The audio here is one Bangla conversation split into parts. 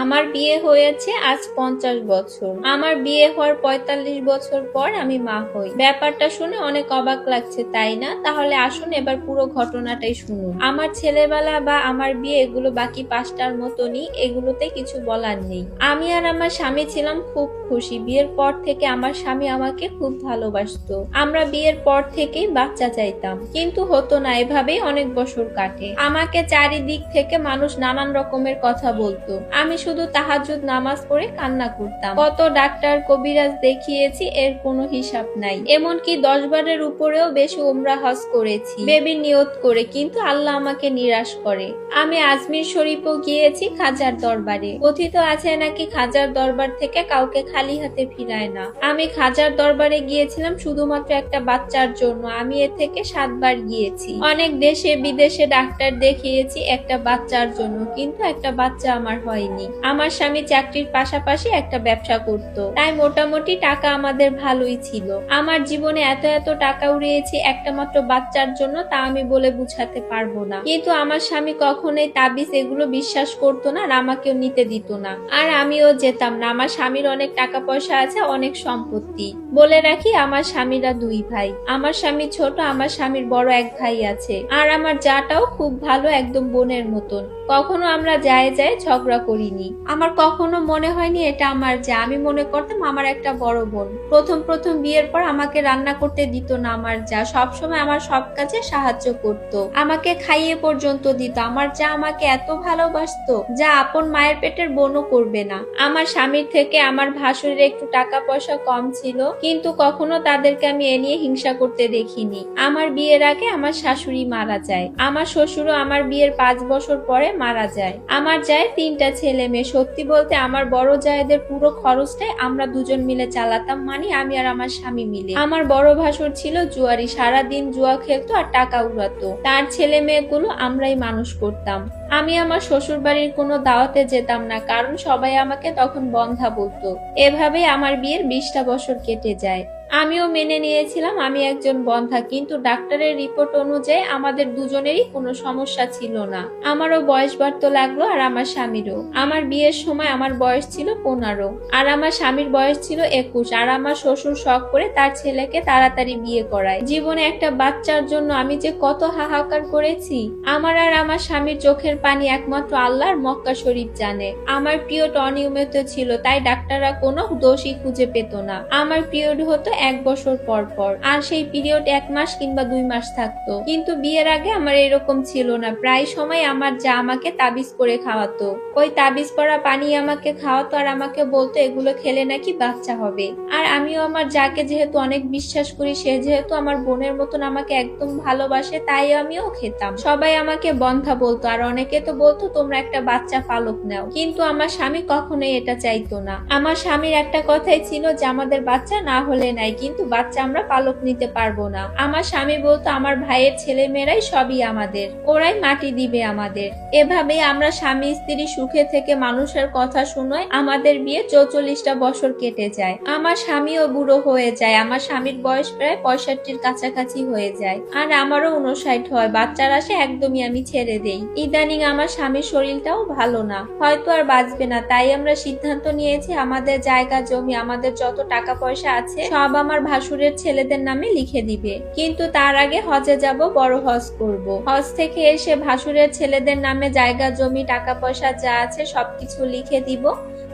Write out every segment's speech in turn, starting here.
আমার বিয়ে হয়েছে আজ পঞ্চাশ বছর। আমার বিয়ে হওয়ার পঁয়তাল্লিশ বছর পর আমি মা হই। ব্যাপারটা শুনে অনেক অবাক লাগছে, তাই না? তাহলে আসুন এবার পুরো ঘটনাটাই শুনুন। আমার ছেলেবেলা বা আমার বিয়ে এগুলো বাকি পাঁচটার মতনই, এগুলোতে কিছু বলার নেই। আমি আর আমার স্বামী ছিলাম খুব খুশি। বিয়ের পর থেকে আমার স্বামী আমাকে খুব ভালোবাসতো। আমরা বিয়ের পর থেকেই বাচ্চা চাইতাম। কিন্তু হতো না, এভাবেই অনেক বছর কাটে। আমাকে চারিদিক থেকে মানুষ নানান রকমের কথা বলতো। আমি তাহাজুদ নামাজ পড়ে কান্না করতাম। কত ডাক্তার কবিরাজ দেখিয়েছি, এর কোনো হিসাব নাই। এমনকি দশ বারের উপরেও বেশি উমরা হজ করেছি। বেবির নিয়ত করে, কিন্তু আল্লাহ আমাকে নিরাশ করে। আমি আজমির শরীফও গিয়েছি খাজার দরবারে। কথিত আছে নাকি খাজার দরবার থেকে কাউকে খালি হাতে ফিরায় না? আমি খাজার দরবারে গিয়েছিলাম শুধুমাত্র একটা বাচ্চার জন্য। আমি এ থেকে সাতবার গিয়েছি। অনেক দেশে বিদেশে ডাক্তার দেখিয়েছি একটা বাচ্চার জন্য, কিন্তু একটা বাচ্চা আমার হয়নি। আমার স্বামী চাকরির পাশাপাশি একটা ব্যবসা করত। তাই মোটামুটি টাকা আমাদের ভালোই ছিল। আমার জীবনে এত এত টাকা উড়িয়েছি, একটা মাত্র বাচ্চার জন্য তা আমি বলে বুঝাতে পারব না। কিন্তু আমার স্বামী কখনোই তাবিজ এগুলো বিশ্বাস করতো না আর আমাকেও নিতে দিত না। আর আমিও যেতাম না। আমার স্বামীর অনেক টাকা পয়সা আছে, অনেক সম্পত্তি। বলে রাখি, আমার স্বামীরা দুই ভাই। আমার স্বামী ছোট, আমার স্বামীর বড় এক ভাই আছে। আর আমার যাটাও খুব ভালো, একদম বোনের মতন। কখনো আমরা যায় যায় ঝগড়া করিনি। আমার কখনো মনে হয়নি এটা আমার যা আমি মনে করতাম আমার একটা বড় বোন। প্রথম প্রথম বিয়ের পর আমাকে রান্না করতে দিত না আমার যা। সবসময় আমার সব কাজে সাহায্য করত। আমাকে খাইয়ে পর্যন্ত দিত। আমার যা আমাকে এত ভালোবাসতো, যা আপন মায়ের পেটের বোনও করবে না। আমার স্বামীর থেকে আমার ভাসুরের একটু টাকা পয়সা কম ছিল, কিন্তু কখনো তাদেরকে আমি এ নিয়ে হিংসা করতে দেখিনি। আমার বিয়ের আগে আমার শাশুড়ি মারা যায়। আমার শ্বশুরও আমার বিয়ের পাঁচ বছর পরে মারা যায়। আমার যায় তিনটা ছেলে মেয়ে সত্যি বলতে আমার বড় জায়েদের পুরো খরচটাই আমরা দুজন মিলে চালাতাম। মানে আমি আর আমার স্বামী মিলে। আমার বড় ভাসুর ছিল জুয়ারি। সারা দিন জুয়া খেলতো আর টাকা উড়াতো। তার ছেলে মেয়েগুলো আমরাই মানুষ করতাম। আমি আমার শ্বশুর বাড়ির কোনো দাওয়াতে যেতাম না, কারণ সবাই আমাকে তখন বন্ধা বলতো। এভাবেই আমার বিয়ের বিশটা বছর কেটে যায়। আমিও মেনে নিয়েছিলাম, আমি একজন বন্ধা, কিন্তু ডাক্তারের রিপোর্ট অনুযায়ী আমাদের দুজনেরই কোনো সমস্যা ছিল না। আমারও বয়স বাড়তে লাগল আর আমার স্বামীরও। আমার বিয়ের সময় আমার বয়স ছিল পনেরো, আর আমার স্বামীর বয়স ছিল একুশ, আর আমার শ্বশুর শখ করে তার ছেলেকে তাড়াতাড়ি বিয়ে করায়। জীবনে একটা বাচ্চার জন্য আমি যে কত হাহাকার করেছি, আমার আর আমার স্বামীর চোখের পানি একমাত্র আল্লাহর মক্কা শরীফ জানে। আমার পিরিয়ড অনিয়মিত ছিল, তাই ডাক্তাররা কোনো দোষই খুঁজে পেত না। আমার পিরিয়ড হতো এক বছর পর পর। আর সেই পিরিয়ড এক মাস কিংবা দুই মাস থাকতো। কিন্তু বিয়ের আগে আমার এরকম ছিল না। প্রায় সময় আমার যা আমাকে তাবিজ করে খাওয়াতো। ওই তাবিজ পরা পানি আমাকে খাওয়াতো আর আমাকে বলতো, এগুলো খেলে নাকি বাচ্চা হবে? আর আমিও আমার যাকে যেহেতু অনেক বিশ্বাস করি, সে যেহেতু আমার বোনের মতন আমাকে একদম ভালোবাসে, তাই আমিও খেতাম। সবাই আমাকে বন্ধা বলতো, আর অনেকে তো বলতো, তোমরা একটা বাচ্চা পালক নাও। কিন্তু আমার স্বামী কখনোই এটা চাইতো না। আমার স্বামীর একটা কথাই ছিল যে, আমাদের বাচ্চা না হলে নাই কিন্তু বাচ্চা আমরা পালক নিতে পারব না। আমার স্বামী বলতো, আমার ভাইয়ের ছেলে মেয়েরাই সবই আমাদের। ওরাই মাটি দিবে আমাদের। এভাবেই আমরা স্বামী, স্ত্রী সুখে থেকে মানুষের কথা শুনোয়, আমাদের বিয়ে চৌচল্লিশটা বছর কেটে যায়। আমার স্বামীও বুড়ো হয়ে যায়, আমার স্বামীর বয়স প্রায় পঁয়ষট্টির কাছাকাছি হয়ে যায়। আর আমারও উনষাট হয়, বাচ্চার আসে একদমই আমি ছেড়ে দেই। ইদানিং আমার স্বামীর শরীরটাও ভালো না। হয়তো আর বাঁচবে না, তাই আমরা সিদ্ধান্ত নিয়েছি, আমাদের জায়গা, জমি, আমাদের যত টাকা পয়সা আছে, সব আমার ভাসুরের ছেলেদের নামে লিখে দিবে। কিন্তু তার আগে হজে যাব, বড় হজ করব। হজ থেকে এসে ভাসুরের ছেলেদের নামে জায়গা, জমি টাকা পয়সা যা আছে সবকিছু লিখে দিব।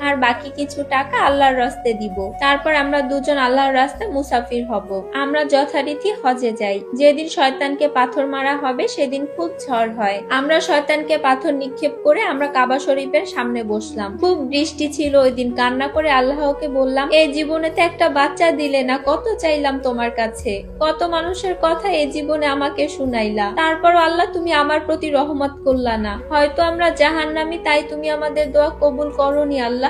আর বাকি কিছু টাকা আল্লাহর রাস্তে দিব। তারপর আমরা দুজন আল্লাহর রাস্তায় মুসাফির হব। আমরা যথারীতি হজে যাই। যেদিন শয়তানকে পাথর মারা হবে, সেদিন খুব ঝড় হয়। আমরা শয়তানকে পাথর নিক্ষেপ করে আমরা কাবা শরীফের সামনে বসলাম। খুব বৃষ্টি ছিল ওই দিন। কান্না করে আল্লাহকে বললাম এই জীবনেতে একটা বাচ্চা দিলে না, কত চাইলাম তোমার কাছে? কত মানুষের কথা এই জীবনে আমাকে শুনাইলা। তারপর আল্লাহ তুমি আমার প্রতি রহমত করলা না। হয়তো আমরা জাহান্নামি, তাই তুমি আমাদের দোয়া কবুল করনি আল্লাহ।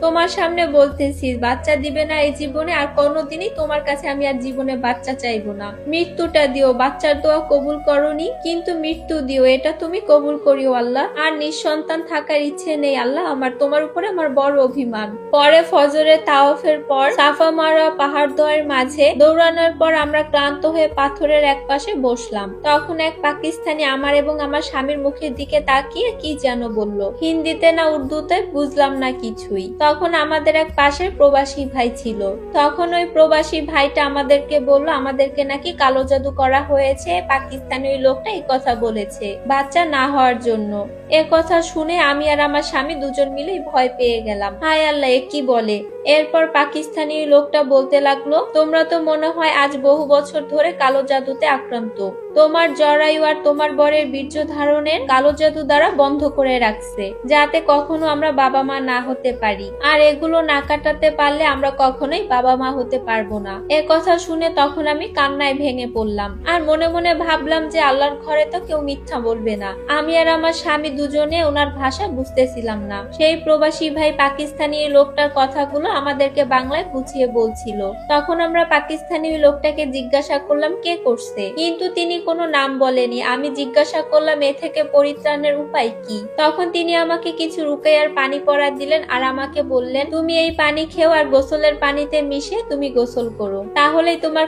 তোমার সামনে বলতেছি, বাচ্চা দিবে না এই জীবনে, আর কোনোদিনই তোমার কাছে আমি আর জীবনে বাচ্চা চাইব না। মৃত্যুটা দিও, বাচ্চার দোয়া কবুল করনি, কিন্তু মৃত্যু দিও, এটা তুমি কবুল করিও আল্লাহ। আর নিঃসন্তান থাকার ইচ্ছে নেই আল্লাহ, আমার তোমার উপরে আমার বড় অভিমান। পরে ফজরের তাওয়াফের পর সাফা মারা পাহাড় দোয়ের মাঝে দৌড়ানোর পর আমরা ক্লান্ত হয়ে পাথরের এক পাশে বসলাম। তখন এক পাকিস্তানি আমার এবং আমার স্বামীর মুখের দিকে তাকিয়ে কি যেন বলল। হিন্দিতে না উর্দুতে বুঝলাম না কিছুই। তখন আমাদের এক পাশের প্রবাসী ভাই ছিল। তখন ওই প্রবাসী ভাইটা আমাদেরকে বলল, আমাদেরকে নাকি কালো জাদু করা হয়েছে পাকিস্তানি ওই লোকটা এই কথা বলেছে, বাচ্চা না হওয়ার জন্য। এ কথা শুনে আমি আর আমার স্বামী দুজন মিলেই ভয় পেয়ে গেলাম। হায় আল্লাহ, এ কি বলে? এরপর পাকিস্তানি লোকটা বলতে লাগল, তোমরা তো মনে হয় আজ বহু বছর ধরে কালো জাদুতে আক্রান্ত। তোমার জরায়ু আর তোমার বরের বীর্য ধারণের কালো জাদু দ্বারা বন্ধ করে রাখছে, যাতে কখনো আমরা বাবা মা না হতে পারি। আর এগুলো না কাটাতে পারলে আমরা কখনোই বাবা মা হতে পারব না। এ কথা শুনে তখন আমি কান্নায় ভেঙে পড়লাম। আর মনে মনে ভাবলাম যে আল্লাহর ঘরে তো কেউ মিথ্যা বলবে না। আমি আর আমার স্বামী দুজনে ওনার ভাষা বুঝতেছিলাম না। সেই প্রবাসী ভাই পাকিস্তানি লোকটার কথাগুলো আমাদেরকে বাংলায় বুঝিয়ে বলছিল। তখন আমরা পাকিস্তানি লোকটাকে জিজ্ঞাসা করলাম, কে করছে? কিন্তু তিনি কোনো নাম বলেনি। আমি জিজ্ঞাসা করলাম, এ থেকে পরিত্রাণের উপায় কি? তখন তিনি আমাকে কিছু রুকাইয়ার পানি পড়া দিলেন আর আমাকে বললেন তুমি এই পানি খেও আর গোসলের পানিতে মিশে তুমি গোসল করো। তাহলেই তোমার